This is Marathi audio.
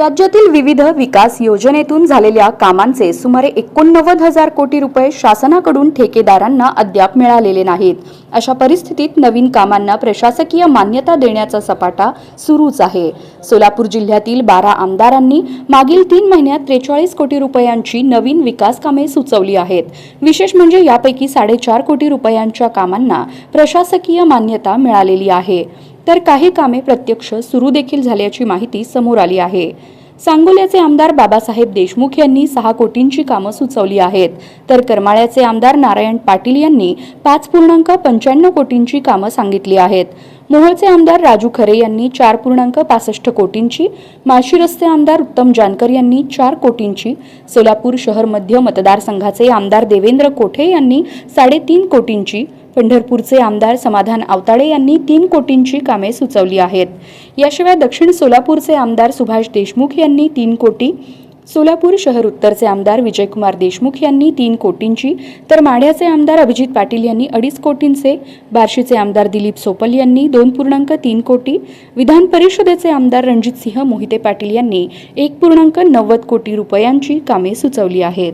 राज्यातील विविध विकास योजनेतून झालेल्या कामांचे सुमारे एकोणनव्वद हजार कोटी रुपये शासनाकडून ठेकेदारांना अद्याप मिळालेले नाहीत. अशा परिस्थितीत नवीन कामांना प्रशासकीय मान्यता देण्याचा सपाटा सुरूच आहे. सोलापूर जिल्ह्यातील बारा आमदारांनी मागील तीन महिन्यात त्रेचाळीस कोटी रुपयांची नवीन विकास कामे सुचवली आहेत. विशेष म्हणजे यापैकी साडेचार कोटी रुपयांच्या कामांना प्रशासकीय मान्यता मिळालेली आहे. तर काही कामे प्रत्यक्ष सुरू देखील झाल्याची माहिती समोर आली आहे. सांगोल्याचे आमदार बाबासाहेब देशमुख यांनी सहा कोटींची कामं सुचवली आहेत. तर करमाळ्याचे आमदार नारायण पाटील यांनी पाच पूर्णांक पंच्याण्णव कोटींची कामं सांगितली आहेत. मोहोळचे आमदार राजू खरे यांनी चार पूर्णांक पासष्ट कोटींची माळशिरसचे आमदार उत्तम जानकर यांनी चार कोटींची सोलापूर शहर मध्य मतदारसंघाचे आमदार देवेंद्र कोठे यांनी साडेतीन कोटींची पंढरपूरचे आमदार समाधान आवताडे यांनी तीन कोटींची कामे सुचवली आहेत. याशिवाय दक्षिण सोलापूरचे आमदार सुभाष देशमुख यांनी तीन कोटी सोलापूर शहर उत्तरचे आमदार विजयकुमार देशमुख यांनी तीन कोटींची तर माढ्याचे आमदार अभिजित पाटील यांनी अडीच कोटींचे बार्शीचे आमदार दिलीप सोपल यांनी दोन पूर्णांक तीन कोटी विधान परिषदेचे आमदार रणजितसिंह मोहिते पाटील यांनी एक पूर्णांक नव्वद कोटी रुपयांची कामे सुचवली आहेत.